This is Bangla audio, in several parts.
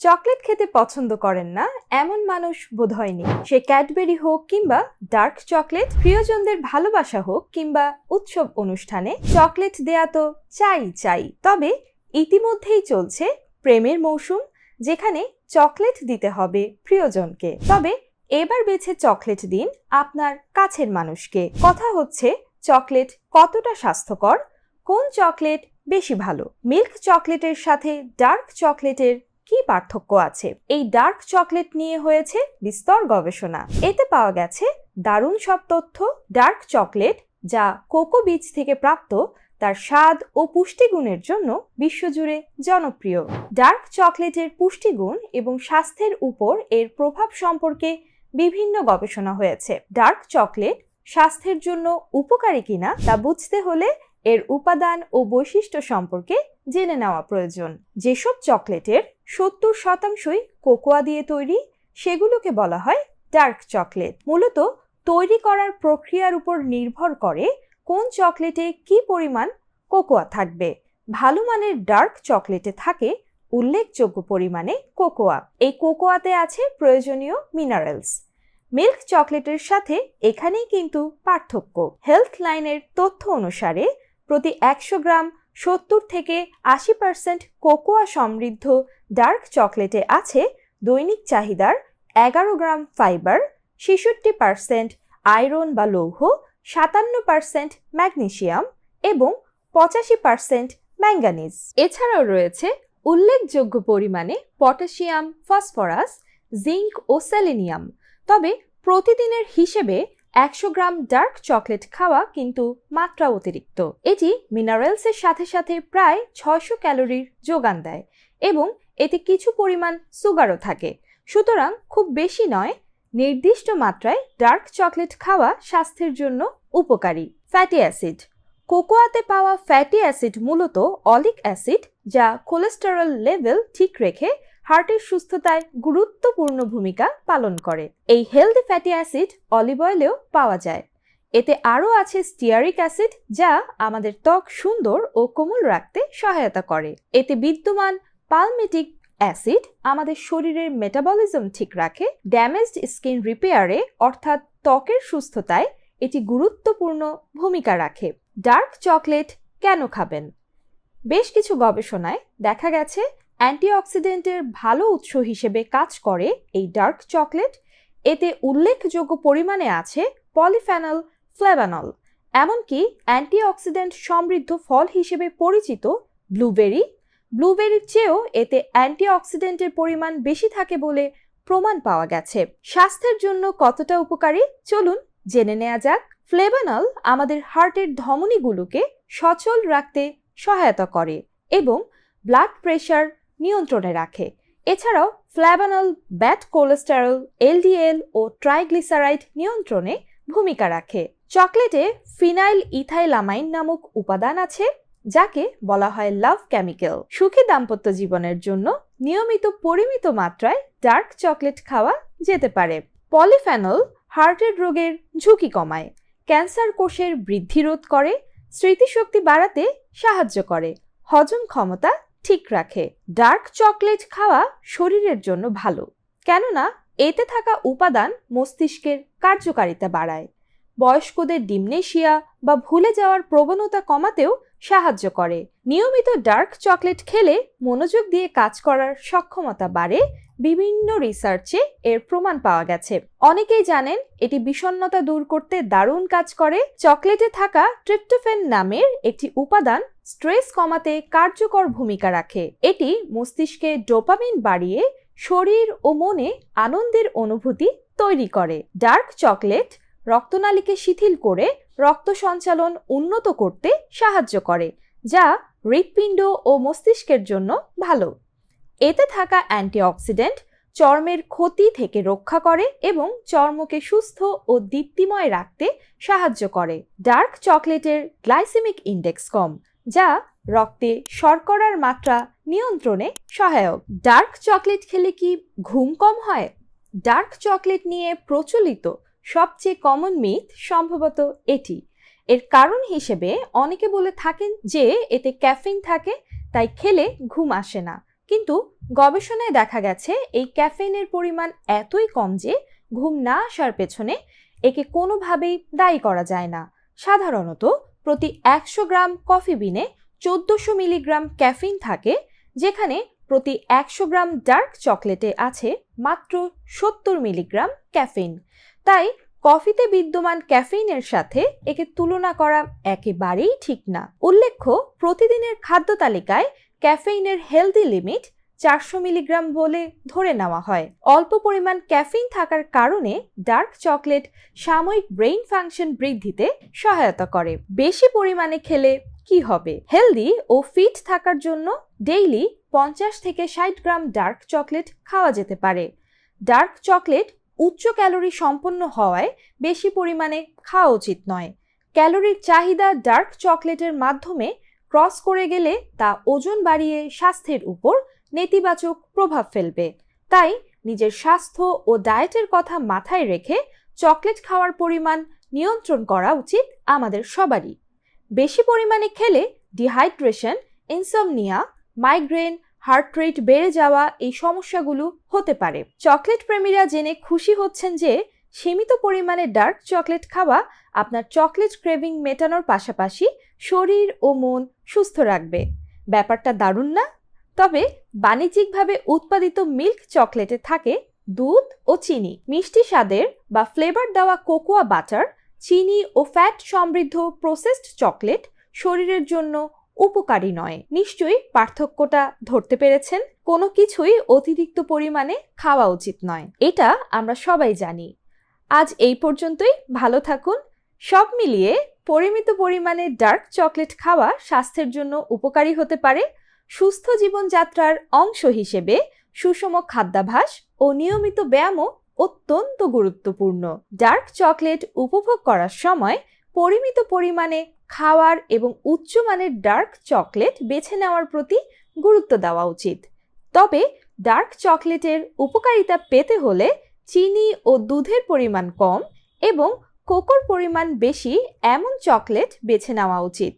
চকলেট খেতে পছন্দ করেন না, এমন মানুষ বোধ হয়নি সে ক্যাডবেরি হোক কিংবা ডার্ক চকলেট, প্রিয়জনদের ভালোবাসা হোক কিংবা উৎসব অনুষ্ঠানে চকলেট দেয়া তো চাই চাই। তবে ইতিমধ্যেই চলছে প্রেমের মৌসুম, যেখানে চকলেট দিতে হবে প্রিয়জনকে। তবে এবার বেছে চকলেট দিন আপনার কাছের মানুষকে। কথা হচ্ছে, চকলেট কতটা স্বাস্থ্যকর, কোন চকলেট বেশি ভালো? মিল্ক চকলেটের সাথে ডার্ক চকলেটের কি পার্থক্য আছে? এই ডার্ক চকলেট নিয়ে হয়েছে বিস্তর গবেষণা। এতে পাওয়া গেছে দারুণ সব তথ্য ডার্ক চকলেট যা কোকো বীজ থেকে প্রাপ্ত, তার স্বাদ ও পুষ্টিগুণের জন্য বিশ্বজুড়ে জনপ্রিয়। ডার্ক চকলেটের পুষ্টিগুণ এবং স্বাস্থ্যের উপর এর প্রভাব সম্পর্কে বিভিন্ন গবেষণা হয়েছে। ডার্ক চকলেট স্বাস্থ্যের জন্য উপকারী কিনা তা বুঝতে হলে এর উপাদান ও বৈশিষ্ট্য সম্পর্কে জেনে নেওয়া প্রয়োজন। যেসব চকলেটের সত্তর শতাংশই কোকোয়া দিয়ে তৈরি, সেগুলোকে বলা হয় ডার্ক চকলেট। মূলত তৈরি করার প্রক্রিয়ার উপর নির্ভর করে কোন চকলেটে কি পরিমাণ কোকোয়া থাকবে। ভালো মানের ডার্ক চকলেটে থাকে উল্লেখযোগ্য পরিমাণে কোকোয়া। এই কোকোয়াতে আছে প্রয়োজনীয় মিনারেলস। মিল্ক চকলেটের সাথে এখানেই কিন্তু পার্থক্য। হেলথ লাইনের তথ্য অনুসারে প্রতি একশো গ্রাম সত্তর থেকে আশি পার্সেন্ট কোকোয়া সমৃদ্ধ ডার্ক চকলেটে আছে দৈনিক চাহিদার এগারো গ্রাম ফাইবার, ছেষট্টি পার্সেন্ট আয়রন বা লৌহ, সাতান্ন পার্সেন্ট ম্যাগনেশিয়াম এবং পঁচাশি পার্সেন্ট ম্যাঙ্গানিজ। এছাড়াও রয়েছে উল্লেখযোগ্য পরিমাণে পটাশিয়াম, ফসফরাস, জিঙ্ক ও সেলেনিয়াম। তবে প্রতিদিনের হিসেবে একশো গ্রাম ডার্ক চকলেট খাওয়া কিন্তু মাত্রা অতিরিক্ত। এটি মিনারেলসের সাথে সাথে প্রায় ছয়শো ক্যালোরির যোগান দেয় এবং এতে কিছু পরিমাণ সুগারও থাকে। সুতরাং খুব বেশি নয়, নির্দিষ্ট মাত্রায় ডার্ক চকলেট খাওয়া স্বাস্থ্যের জন্য উপকারী। ফ্যাটি অ্যাসিড কোকোয়াতে পাওয়া ফ্যাটি অ্যাসিড মূলত অলিক অ্যাসিড যা কোলেস্টেরল লেভেল ঠিক রেখে হার্টের সুস্থতায় গুরুত্বপূর্ণ ভূমিকা পালন করে। এই হেলদি ফ্যাটি অ্যাসিড অলিভ অয়েলেও পাওয়া যায়। এতে আরও আছে স্টিয়ারিক অ্যাসিড যা আমাদের ত্বক সুন্দর ও কোমল রাখতে সহায়তা করে। এতে বিদ্যমান পালমেটিক অ্যাসিড আমাদের শরীরের মেটাবলিজম ঠিক রাখে। ড্যামেজড স্কিন রিপেয়ারে অর্থাৎ ত্বকের সুস্থতায় এটি গুরুত্বপূর্ণ ভূমিকা রাখে। ডার্ক চকলেট কেন খাবেন? বেশ কিছু গবেষণায় দেখা গেছে অ্যান্টিঅক্সিডেন্টের ভালো উৎস হিসেবে কাজ করে এই ডার্ক চকলেট। এতে উল্লেখযোগ্য পরিমাণে আছে পলিফেনল, ফ্লেভানল, এমনকি অ্যান্টিঅক্সিডেন্ট সমৃদ্ধ ফল হিসেবে পরিচিত ব্লুবেরি। ব্লুবেরির চেয়েও এতে অ্যান্টিঅক্সিডেন্টের পরিমাণ বেশি থাকে বলে প্রমাণ পাওয়া গেছে। স্বাস্থ্যের জন্য কতটা উপকারী? চলুন জেনে নেওয়া যাক। ফ্লেভানল আমাদের হার্টের ধমনীগুলোকে সচল রাখতে সহায়তা করে এবং ব্লাড প্রেশার নিয়ন্ত্রণে রাখে। এছাড়াও ফ্ল্যাবানল ব্যাট কোলেস্টেরল, এলডিএল ও ট্রাইগ্লিসারাইড নিয়ন্ত্রণে ভূমিকা রাখে। চকলেটে ফিনাইল ইথাইলামাইন নামক উপাদান আছে, যাকে বলা হয় লাভ কেমিক্যাল। সুখী দাম্পত্য জীবনের জন্য নিয়মিত পরিমিত মাত্রায় ডার্ক চকলেট খাওয়া যেতে পারে। পলিফেনল হার্টের রোগের ঝুঁকি কমায়, ক্যান্সার কোষের বৃদ্ধি রোধ করে, স্মৃতিশক্তি বাড়াতে সাহায্য করে, হজম ক্ষমতা ঠিক রাখে। ডার্ক চকলেট খাওয়া শরীরের জন্য ভালো। কেননা, এতে থাকা উপাদান মস্তিষ্কের কার্যকারিতা বাড়ায়। বয়স্কদের ডিমনেশিয়া বা ভুলে যাওয়ার প্রবণতা কমাতেও সাহায্য করে। নিয়মিত ডার্ক চকলেট খেলে মনোযোগ দিয়ে কাজ করার সক্ষমতা বাড়ে বিভিন্ন রিসার্চে এর প্রমাণ পাওয়া গেছে। অনেকেই জানেন এটি বিষণ্ণতা দূর করতে দারুণ কাজ করে। চকলেটে থাকা ট্রিপ্টোফেন নামের একটি উপাদান স্ট্রেস কমাতে কার্যকর ভূমিকা রাখে। এটি মস্তিষ্কে ডোপামিন বাড়িয়ে শরীর ও মনে আনন্দের অনুভূতি তৈরি করে। ডার্ক চকলেট রক্তনালীকে শিথিল করে রক্ত সঞ্চালন উন্নত করতে সাহায্য করে, যা হৃৎপিণ্ড ও মস্তিষ্কের জন্য ভালো। এতে থাকা অ্যান্টিঅক্সিডেন্ট চর্মের ক্ষতি থেকে রক্ষা করে এবং চর্মকে সুস্থ ও দীপ্তিময় রাখতে সাহায্য করে। ডার্ক চকলেটের গ্লাইসেমিক ইন্ডেক্স কম, যা রক্তে শর্করার মাত্রা নিয়ন্ত্রণে সহায়ক। ডার্ক চকলেট খেলে কি ঘুম কম হয়? ডার্ক চকলেট নিয়ে প্রচলিত সবচেয়ে কমন মিথ সম্ভবত এটি। এর কারণ হিসেবে অনেকে বলে থাকেন যে এতে ক্যাফিন থাকে, তাই খেলে ঘুম আসে না। কিন্তু গবেষণায় দেখা গেছে, এই ক্যাফেইনের পরিমাণ এতই কম যে ঘুম না আসার পেছনে একে কোনোভাবেই দায়ী করা যায় না। সাধারণত প্রতি একশো গ্রাম কফি বিনে চোদ্দশো মিলিগ্রাম ক্যাফিন থাকে, যেখানে প্রতি একশো গ্রাম ডার্ক চকলেটে আছে মাত্র সত্তর মিলিগ্রাম ক্যাফিন তাই কফিতে বিদ্যমান ক্যাফেইনের সাথে একে তুলনা করা একেবারেই ঠিক না। উল্লেখ্য, প্রতিদিনের খাদ্য তালিকায় ক্যাফেইনের হেলদি লিমিট চারশো মিলিগ্রাম বলে ধরে নেওয়া হয়। অল্প পরিমাণ ক্যাফিন থাকার কারণে ডার্ক চকলেট সাময়িক ব্রেইন ফাংশন বৃদ্ধিতে সহায়তা করে। বেশি পরিমাণে খেলে কি হবে? হেলদি ও ফিট থাকার জন্য ডেইলি পঞ্চাশ থেকে ষাট গ্রাম ডার্ক চকলেট খাওয়া যেতে পারে। ডার্ক চকলেট উচ্চ ক্যালোরি সম্পন্ন হওয়ায় বেশি পরিমাণে খাওয়া উচিত নয়। ক্যালোরির চাহিদা ডার্ক চকলেটের মাধ্যমে ক্রস করে গেলে তা ওজন বাড়িয়ে স্বাস্থ্যের উপর নেতিবাচক প্রভাব ফেলবে। তাই নিজের স্বাস্থ্য ও ডায়েটের কথা মাথায় রেখে চকলেট খাওয়ার পরিমাণ নিয়ন্ত্রণ করা উচিত আমাদের সবারই। বেশি পরিমাণে খেলে dehydration, insomnia, migraine, heart rate বেড়ে যাওয়া এই সমস্যাগুলো হতে পারে। চকলেট প্রেমীরা জেনে খুশি হচ্ছেন যে সীমিত পরিমাণে ডার্ক চকলেট খাওয়া আপনার চকলেট ক্রেভিং মেটানোর পাশাপাশি শরীর ও মন সুস্থ রাখবে। ব্যাপারটা দারুণ না? তবে বাণিজ্যিকভাবে উৎপাদিত মিল্ক চকলেটে থাকে দুধ ও চিনি। মিষ্টি স্বাদের বা ফ্লেভার দেওয়া কোকোয়া বাটার, চিনি ও ফ্যাট সমৃদ্ধ প্রসেসড চকলেট শরীরের জন্য উপকারী নয়। নিশ্চয়ই পার্থক্যটা ধরতে পেরেছেন? কোনো কিছুই অতিরিক্ত পরিমাণে খাওয়া উচিত নয়। এটা আমরা সবাই জানি। আজ এই পর্যন্তই। ভালো থাকুন। সব মিলিয়ে পরিমিত পরিমাণে ডার্ক চকলেট খাওয়া স্বাস্থ্যের জন্য উপকারী হতে পারে। সুস্থ জীবনযাত্রার অংশ হিসেবে সুষম খাদ্যাভাস ও নিয়মিত ব্যায়ামও অত্যন্ত গুরুত্বপূর্ণ। ডার্ক চকলেট উপভোগ করার সময় পরিমিত পরিমাণে খাওয়ার এবং উচ্চমানের ডার্ক চকলেট বেছে নেওয়ার প্রতি গুরুত্ব দেওয়া উচিত। তবে ডার্ক চকলেটের উপকারিতা পেতে হলে চিনি ও দুধের পরিমাণ কম এবং কোকোর পরিমাণ বেশি এমন চকলেট বেছে নেওয়া উচিত।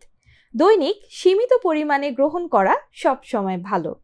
দৈনিক সীমিত পরিমাণে গ্রহণ করা সবসময় ভালো।